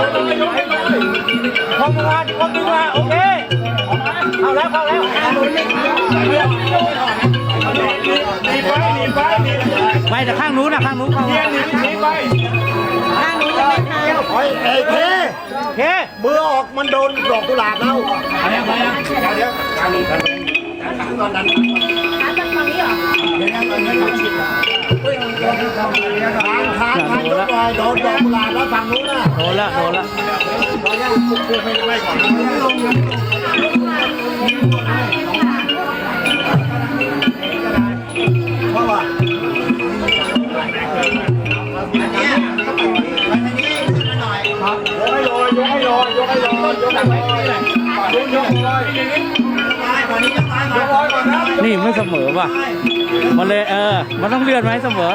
มมาคมดึงมาโอเคเข้าแล้วเข้าแล้วไปแต่ข้างนู้นนะข้างนู้นเข้าเฮียหนีหนีไปข้างนู้นไม่เข้าเฮ้ยเอ้ยเท่โอเคมือออกมันโดนดอกกุหลาบแล้วอะไรอะไรเดี๋ยวเดี๋ยวการนี้การนี้ขาจากฝั่งนี้เหรอ ทางทางทางยกหน่อยโดนดอกกุหลาบแล้วฝั่งนู้นน่ะโดนละโดนละไม่ก่อน นี่ไม่เสมอว่ะ มันเลยเออ มันต้องเลื่อนไหมเสมอ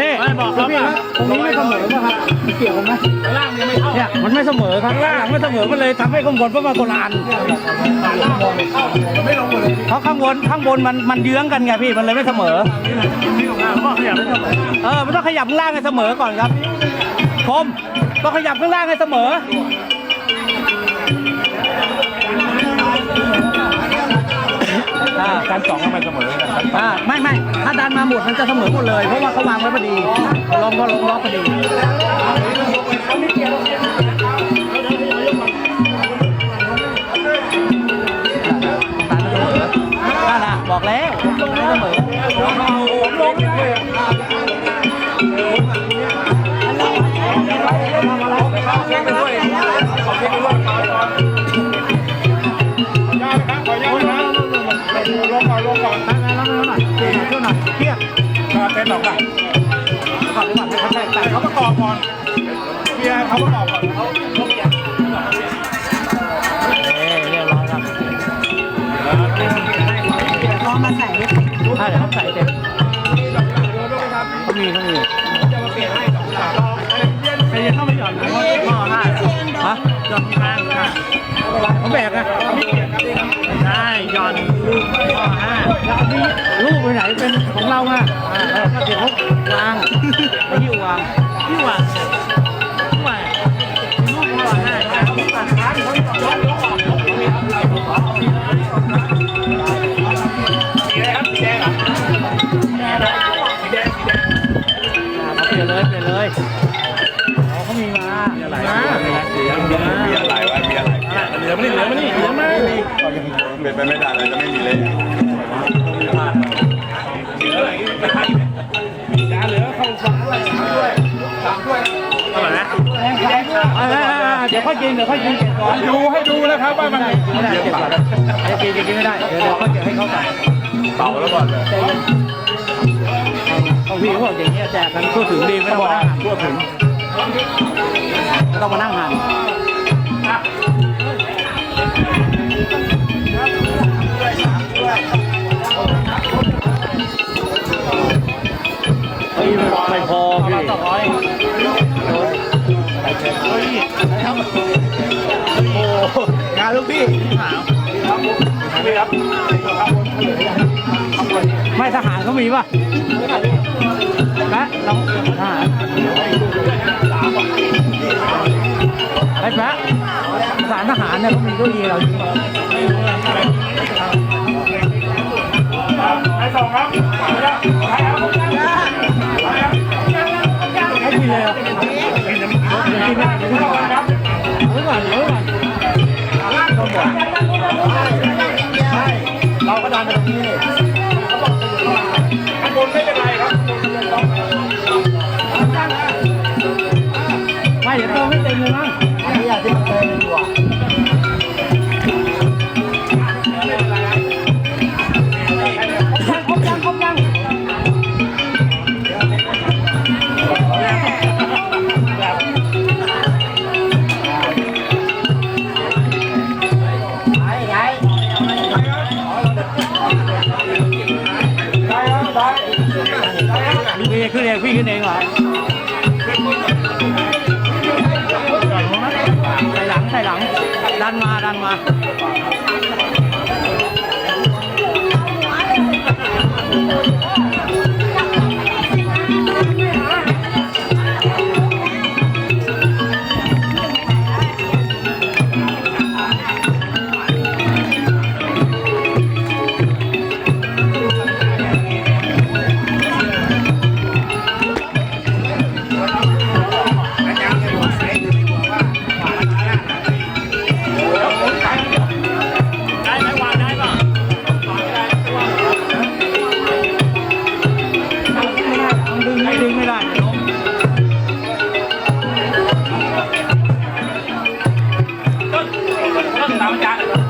นี่บอกเขาว่าตรงนี้ไม่เสมอป่ะครับเกี่ยวกันไหมล่างยังไม่เนี่ยมันไม่เสมอครับล่างไม่เสมอมันเลยทำให้ข้างบนเพราะมันคนละอันเพราะข้างบนข้างบนมันมันเยื้องกันไงพี่มันเลยไม่เสมอเออมันต้องขยับข้างล่างให้เสมอก่อนครับคมต้องขยับข้างล่างให้เสมอ การสองก็ไมเสมออ่าไม่ไม่ถ้าดันมาหมดมันจะเสมอหมดเลย เพราะว่าเขาวางไว้พอดีลงก็ลงล็อกพอดี รียดเต้นหรอกป่ะก่อนดีกว่าให้เขาได้แต่เขาประกอบก่อนเฮียเขาประกอบก่อนเอ๊เรียบร้อยครับลองมาใส่ดิอ่าเดี๋ยวเขาใส่เต็มเขามีเขามีใครจะเข้ามาหย่อนข้อห้าฮะหย่อนกลางค่ะเขาแบกอะใช่หย่อนลูกข้อห้า แล้วอันนี้ลูกไปไหนเป็นของเราอะอ่าแล้วก็เดี๋ยวาวางไปที่วางที่วางที่วางลูกข้อห้าเปลี่ยนเลยเปลี่ยนเลยอ๋อเขามีมามีอะไรมามีอะไรวะมีอะไรเหลือมานี่เหลือมานี่เหลือมานี่เป็นไปไม่ได้เลยจะไม่มีเลย เดี๋ยวค่อยกินเดี๋ยวค่อยกินเก็บก่อนดูให้ดูนะครับว่ามันไม่ได้เก็บก่อนไอ้กินกินไม่ได้เดี๋ยวเดี๋ยวค่อยเก็บให้เขาก่อนเป่าแล้วก่อนเลยเอาพี่พวกอย่างเงี้ยแจกกันทั่วถึงดีไม่ต้องมานั่งหั่นทั่วถึงไม่ต้องมานั่งหั่นเฮ้ยไม่พอพี่ งานลูกพี่ไม่ทหารเขามีป่ะนะเราทหารไอ้พระสารทหารเนี่ยเขามีเก้าอี้เราจริงป่ะไอ้สองครับใครครับให้กินเลยเหร พี่ขึ้นเองพี่ขึ้นเองเหรอใส่หลังใส่หลังดันมาดันมา 咱们家的。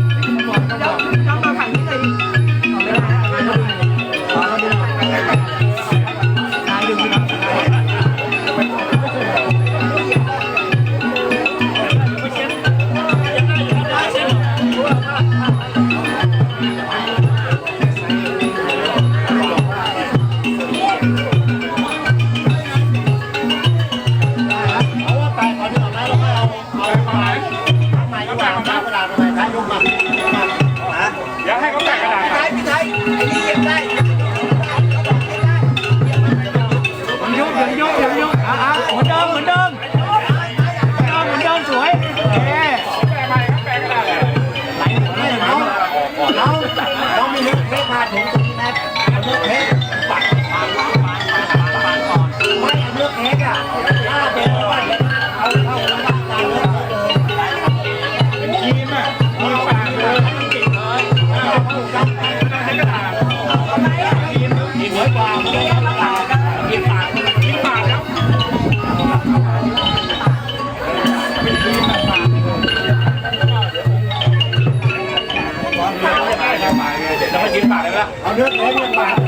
เอาเนื้อเนื้อปาก